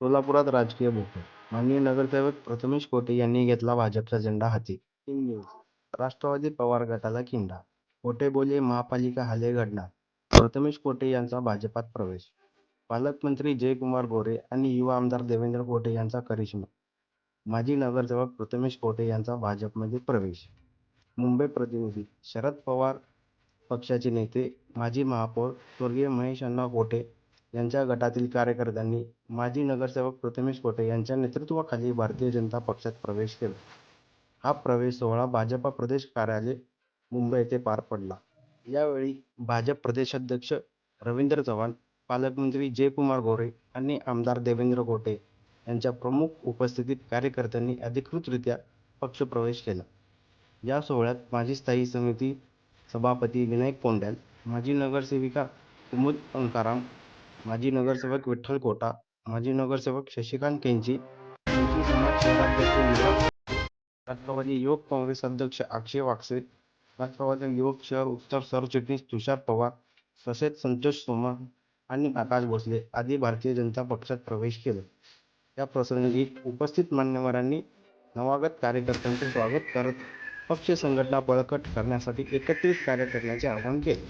सोलापुरात राजकीय भूकंप. माननीय नगरसेवक प्रथमेश कोटे यांनी घेतला भाजपचा झेंडा हाती. तीन न्यूज राष्ट्रवादी पवार गटाला किंडा. कोटे बोले महापालिका हाले घडणार. प्रथमेश कोटे यांचा भाजपात प्रवेश. पालकमंत्री जयकुमार गोरे आणि युवा आमदार देवेंद्र कोटे यांचा करिश्मा. माजी नगरसेवक प्रथमेश कोटे यांचा भाजपमध्ये प्रवेश. मुंबई प्रतिनिधी शरद पवार पक्षाचे नेते माजी महापौर स्वर्गीय महेश अण्णा कोटे यांच्या गटातील कार्यकर्त्यांनी माजी नगरसेवक प्रथमेश कोटे यांच्या नेतृत्वाखाली भारतीय जनता पक्षात प्रवेश केला. हा प्रवेश सोहळा भाजपा प्रदेश कार्यालय मुंबई येथे पार पडला. यावेळी भाजप प्रदेशाध्यक्ष रवींद्र चव्हाण पालकमंत्री जयकुमार गोरे आणि आमदार देवेंद्र कोटे यांच्या प्रमुख उपस्थितीत कार्यकर्त्यांनी अधिकृतरित्या पक्षप्रवेश केला. या सोहळ्यात माजी स्थायी समिती सभापती विनायक पोंड्याल माजी नगरसेविका कुमुद अंकाराम माजी नगरसेवक विठ्ठल कोटा माजी नगरसेवक शशिकांत केंची माजी समाज शहराध्यक्ष राष्ट्रवादी युवक काँग्रेस अध्यक्ष अक्षय वाक्से राष्ट्रवादी युवक शहर उत्तर सरचिटणीस तुषार पवार तसेच संतोष सोमा आणि आकाश भोसले आदी भारतीय जनता पक्षात प्रवेश केला. या प्रसंगी उपस्थित मान्यवरांनी नवागत कार्यकर्त्यांचे स्वागत करत पक्ष संघटना बळकट करण्यासाठी एकत्रित कार्य करण्याचे आवाहन केले.